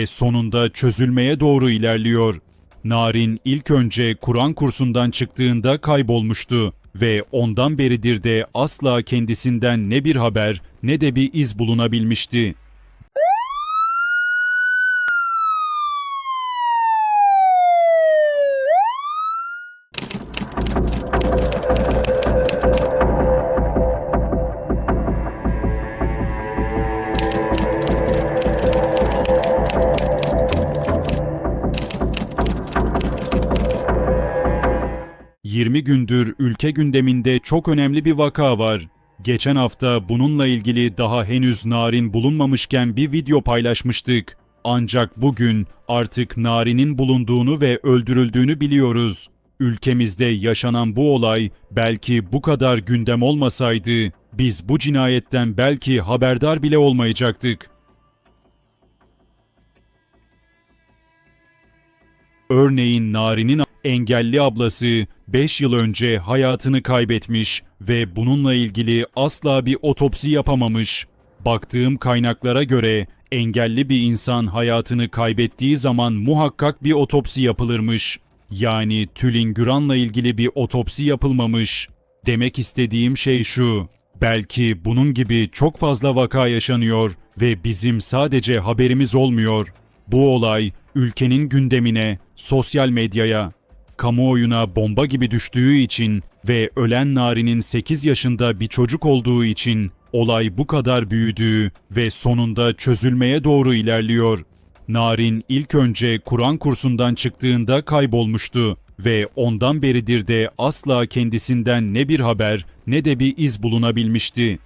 ve sonunda çözülmeye doğru ilerliyor. Narin ilk önce Kur'an kursundan çıktığında kaybolmuştu ve ondan beridir de asla kendisinden ne bir haber ne de bir iz bulunabilmişti. ...20 gündür ülke gündeminde çok önemli bir vaka var. Geçen hafta bununla ilgili daha henüz Narin bulunmamışken bir video paylaşmıştık. Ancak bugün artık Narin'in bulunduğunu ve öldürüldüğünü biliyoruz. Ülkemizde yaşanan bu olay belki bu kadar gündem olmasaydı biz bu cinayetten belki haberdar bile olmayacaktık. Örneğin Nari'nin engelli ablası 5 yıl önce hayatını kaybetmiş ve bununla ilgili asla bir otopsi yapamamış. Baktığım kaynaklara göre engelli bir insan hayatını kaybettiği zaman muhakkak bir otopsi yapılırmış. Yani Tülin Güran'la ilgili bir otopsi yapılmamış. Demek istediğim şey şu. Belki bunun gibi çok fazla vaka yaşanıyor ve bizim sadece haberimiz olmuyor. Bu olay ülkenin gündemine, sosyal medyaya, kamuoyuna bomba gibi düştüğü için ve ölen Nari'nin 8 yaşında bir çocuk olduğu için olay bu kadar büyüdüğü ve sonunda çözülmeye doğru ilerliyor. Narin ilk önce Kur'an kursundan çıktığında kaybolmuştu ve ondan beridir de asla kendisinden ne bir haber ne de bir iz bulunabilmişti.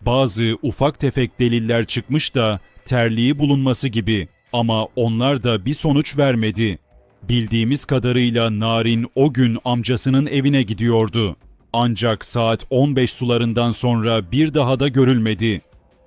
Bazı ufak tefek deliller çıkmış da terliği bulunması gibi ama onlar da bir sonuç vermedi. Bildiğimiz kadarıyla Narin o gün amcasının evine gidiyordu. Ancak saat 15 sularından sonra bir daha da görülmedi.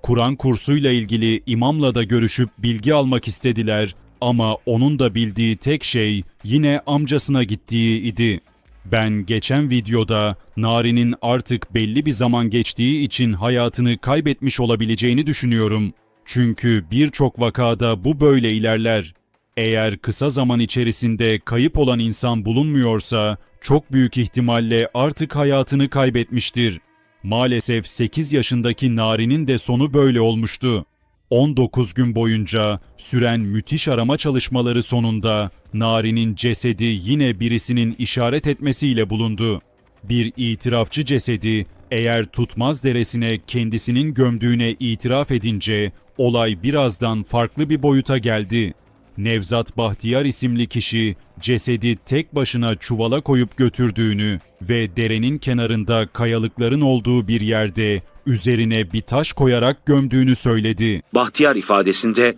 Kur'an kursuyla ilgili imamla da görüşüp bilgi almak istediler ama onun da bildiği tek şey yine amcasına gittiği idi. Ben geçen videoda Nari'nin artık belli bir zaman geçtiği için hayatını kaybetmiş olabileceğini düşünüyorum. Çünkü birçok vakada bu böyle ilerler. Eğer kısa zaman içerisinde kayıp olan insan bulunmuyorsa çok büyük ihtimalle artık hayatını kaybetmiştir. Maalesef 8 yaşındaki Nari'nin de sonu böyle olmuştu. 19 gün boyunca süren müthiş arama çalışmaları sonunda Nari'nin cesedi yine birisinin işaret etmesiyle bulundu. Bir itirafçı cesedi eğer Tutmaz Deresi'ne kendisinin gömdüğüne itiraf edince olay birazdan farklı bir boyuta geldi. Nevzat Bahtiyar isimli kişi cesedi tek başına çuvala koyup götürdüğünü ve derenin kenarında kayalıkların olduğu bir yerde üzerine bir taş koyarak gömdüğünü söyledi. Bahtiyar ifadesinde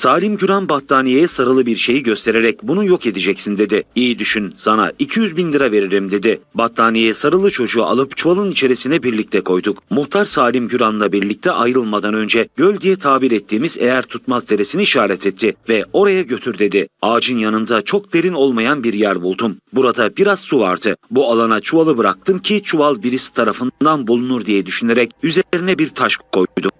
Salim Güran battaniyeye sarılı bir şeyi göstererek bunu yok edeceksin dedi. İyi düşün sana 200 bin lira veririm dedi. Battaniyeye sarılı çocuğu alıp çuvalın içerisine birlikte koyduk. Muhtar Salim Güran'la birlikte ayrılmadan önce göl diye tabir ettiğimiz eğer tutmaz deresini işaret etti ve oraya götür dedi. Ağacın yanında çok derin olmayan bir yer buldum. Burada biraz su vardı. Bu alana çuvalı bıraktım ki çuval birisi tarafından bulunur diye düşünerek üzerine bir taş koydum.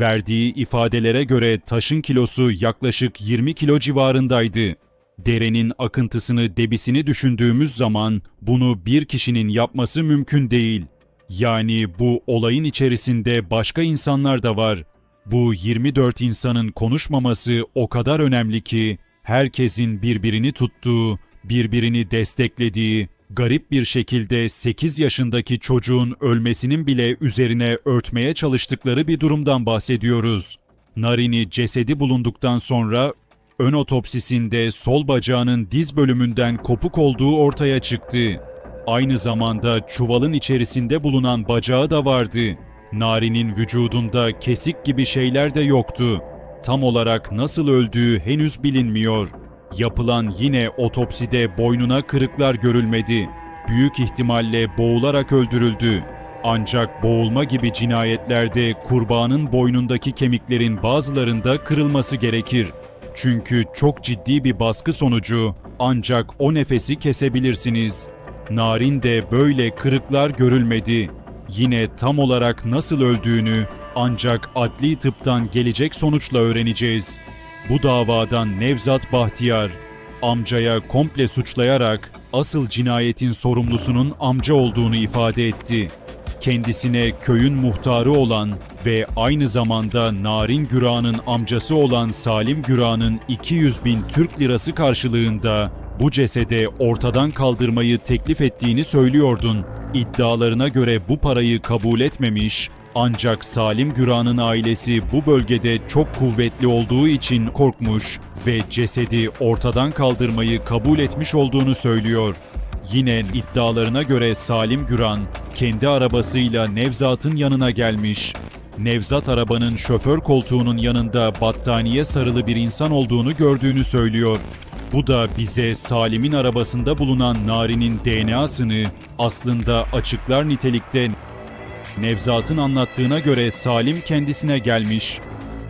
Verdiği ifadelere göre taşın kilosu yaklaşık 20 kilo civarındaydı. Derenin akıntısını, debisini düşündüğümüz zaman bunu bir kişinin yapması mümkün değil. Yani bu olayın içerisinde başka insanlar da var. Bu 24 insanın konuşmaması o kadar önemli ki herkesin birbirini tuttuğu, birbirini desteklediği, garip bir şekilde 8 yaşındaki çocuğun ölmesinin bile üzerine örtmeye çalıştıkları bir durumdan bahsediyoruz. Narini cesedi bulunduktan sonra ön otopsisinde sol bacağının diz bölümünden kopuk olduğu ortaya çıktı. Aynı zamanda çuvalın içerisinde bulunan bacağı da vardı. Nari'nin vücudunda kesik gibi şeyler de yoktu. Tam olarak nasıl öldüğü henüz bilinmiyor. Yapılan yine otopside boynuna kırıklar görülmedi. Büyük ihtimalle boğularak öldürüldü. Ancak boğulma gibi cinayetlerde kurbanın boynundaki kemiklerin bazılarında kırılması gerekir. Çünkü çok ciddi bir baskı sonucu ancak o nefesi kesebilirsiniz. Narin de böyle kırıklar görülmedi. Yine tam olarak nasıl öldüğünü ancak adli tıptan gelecek sonuçla öğreneceğiz. Bu davadan Nevzat Bahtiyar amcaya komple suçlayarak asıl cinayetin sorumlusunun amca olduğunu ifade etti. Kendisine köyün muhtarı olan ve aynı zamanda Narin Güran'ın amcası olan Salim Güran'ın 200 bin Türk lirası karşılığında bu cesede ortadan kaldırmayı teklif ettiğini söylüyordun. İddialarına göre bu parayı kabul etmemiş, ancak Salim Güran'ın ailesi bu bölgede çok kuvvetli olduğu için korkmuş ve cesedi ortadan kaldırmayı kabul etmiş olduğunu söylüyor. Yine iddialarına göre Salim Güran kendi arabasıyla Nevzat'ın yanına gelmiş. Nevzat arabanın şoför koltuğunun yanında battaniye sarılı bir insan olduğunu gördüğünü söylüyor. Bu da bize Salim'in arabasında bulunan Nari'nin DNA'sını aslında açıklar nitelikte Nevzat'ın anlattığına göre Salim kendisine gelmiş.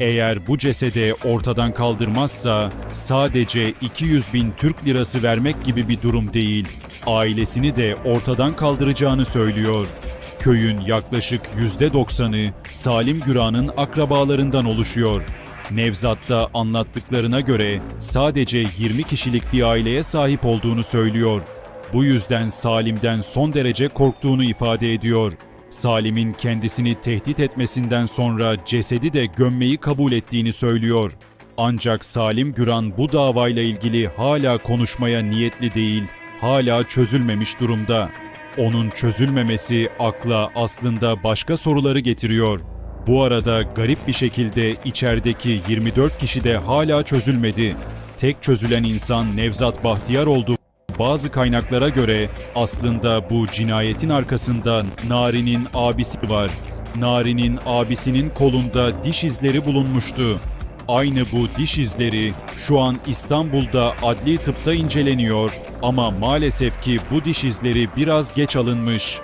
Eğer bu cesede ortadan kaldırmazsa sadece 200 bin Türk lirası vermek gibi bir durum değil, ailesini de ortadan kaldıracağını söylüyor. Köyün yaklaşık %90'ı Salim Güran'ın akrabalarından oluşuyor. Nevzat da anlattıklarına göre sadece 20 kişilik bir aileye sahip olduğunu söylüyor. Bu yüzden Salim'den son derece korktuğunu ifade ediyor. Salim'in kendisini tehdit etmesinden sonra cesedi de gömmeyi kabul ettiğini söylüyor. Ancak Salim Güran bu davayla ilgili hala konuşmaya niyetli değil, hala çözülmemiş durumda. Onun çözülmemesi akla aslında başka soruları getiriyor. Bu arada garip bir şekilde içerideki 24 kişi de hala çözülmedi. Tek çözülen insan Nevzat Bahtiyar oldu. Bazı kaynaklara göre aslında bu cinayetin arkasında Nari'nin abisi var. Nari'nin abisinin kolunda diş izleri bulunmuştu. Aynı bu diş izleri şu an İstanbul'da adli tıpta inceleniyor ama maalesef ki bu diş izleri biraz geç alınmış.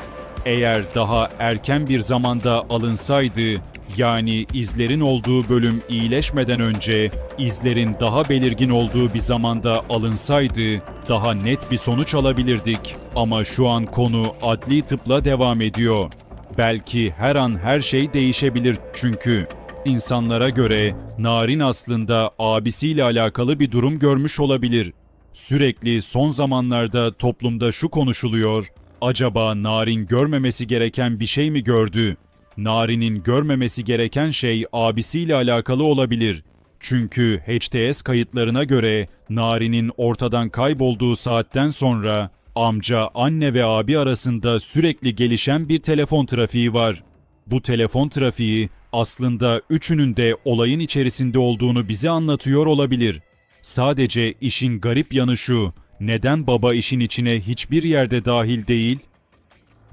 Eğer daha erken bir zamanda alınsaydı, yani izlerin olduğu bölüm iyileşmeden önce izlerin daha belirgin olduğu bir zamanda alınsaydı daha net bir sonuç alabilirdik. Ama şu an konu adli tıpla devam ediyor. Belki her an her şey değişebilir çünkü insanlara göre Narin aslında abisiyle alakalı bir durum görmüş olabilir. Sürekli son zamanlarda toplumda şu konuşuluyor. Acaba Narin görmemesi gereken bir şey mi gördü? Nari'nin görmemesi gereken şey abisiyle alakalı olabilir. Çünkü HTS kayıtlarına göre Nari'nin ortadan kaybolduğu saatten sonra amca, anne ve abi arasında sürekli gelişen bir telefon trafiği var. Bu telefon trafiği aslında üçünün de olayın içerisinde olduğunu bize anlatıyor olabilir. Sadece işin garip yanı şu, neden baba işin içine hiçbir yerde dahil değil?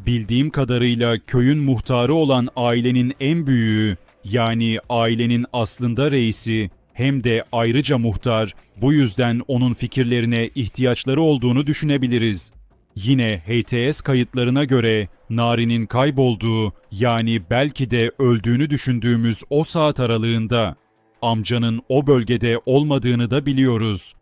Bildiğim kadarıyla köyün muhtarı olan ailenin en büyüğü, yani ailenin aslında reisi, hem de ayrıca muhtar, bu yüzden onun fikirlerine ihtiyaçları olduğunu düşünebiliriz. Yine HTS kayıtlarına göre Nari'nin kaybolduğu, yani belki de öldüğünü düşündüğümüz o saat aralığında amcanın o bölgede olmadığını da biliyoruz.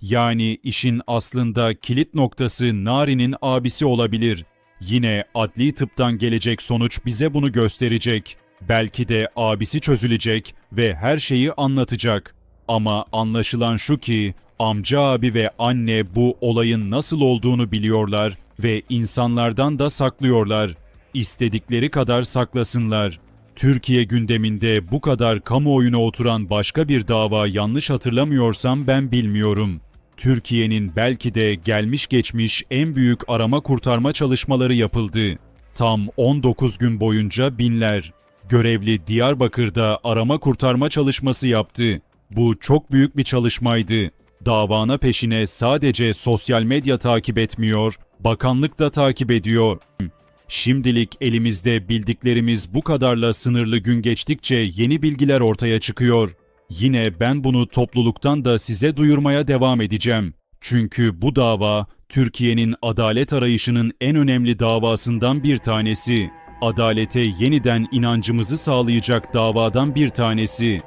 Yani işin aslında kilit noktası Nari'nin abisi olabilir. Yine adli tıptan gelecek sonuç bize bunu gösterecek. Belki de abisi çözülecek ve her şeyi anlatacak. Ama anlaşılan şu ki amca abi ve anne bu olayın nasıl olduğunu biliyorlar ve insanlardan da saklıyorlar. İstedikleri kadar saklasınlar. Türkiye gündeminde bu kadar kamuoyuna oturan başka bir dava yanlış hatırlamıyorsam ben bilmiyorum. Türkiye'nin belki de gelmiş geçmiş en büyük arama kurtarma çalışmaları yapıldı. Tam 19 gün boyunca binler. Görevli Diyarbakır'da arama kurtarma çalışması yaptı. Bu çok büyük bir çalışmaydı. Davana peşine sadece sosyal medya takip etmiyor, bakanlık da takip ediyor. Şimdilik elimizde bildiklerimiz bu kadarla sınırlı gün geçtikçe yeni bilgiler ortaya çıkıyor. Yine ben bunu topluluktan da size duyurmaya devam edeceğim. Çünkü bu dava Türkiye'nin adalet arayışının en önemli davasından bir tanesi. Adalete yeniden inancımızı sağlayacak davadan bir tanesi.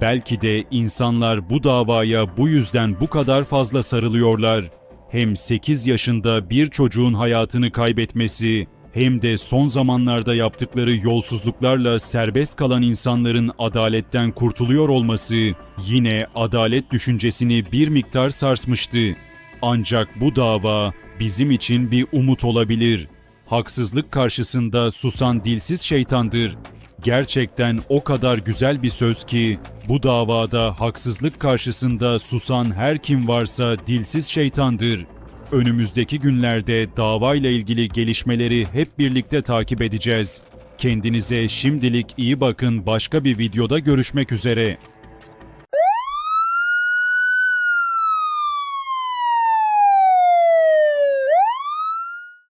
Belki de insanlar bu davaya bu yüzden bu kadar fazla sarılıyorlar. Hem 8 yaşında bir çocuğun hayatını kaybetmesi hem de son zamanlarda yaptıkları yolsuzluklarla serbest kalan insanların adaletten kurtuluyor olması yine adalet düşüncesini bir miktar sarsmıştı. Ancak bu dava bizim için bir umut olabilir. Haksızlık karşısında susan dilsiz şeytandır. Gerçekten o kadar güzel bir söz ki bu davada haksızlık karşısında susan her kim varsa dilsiz şeytandır. Önümüzdeki günlerde davayla ilgili gelişmeleri hep birlikte takip edeceğiz. Kendinize şimdilik iyi bakın başka bir videoda görüşmek üzere.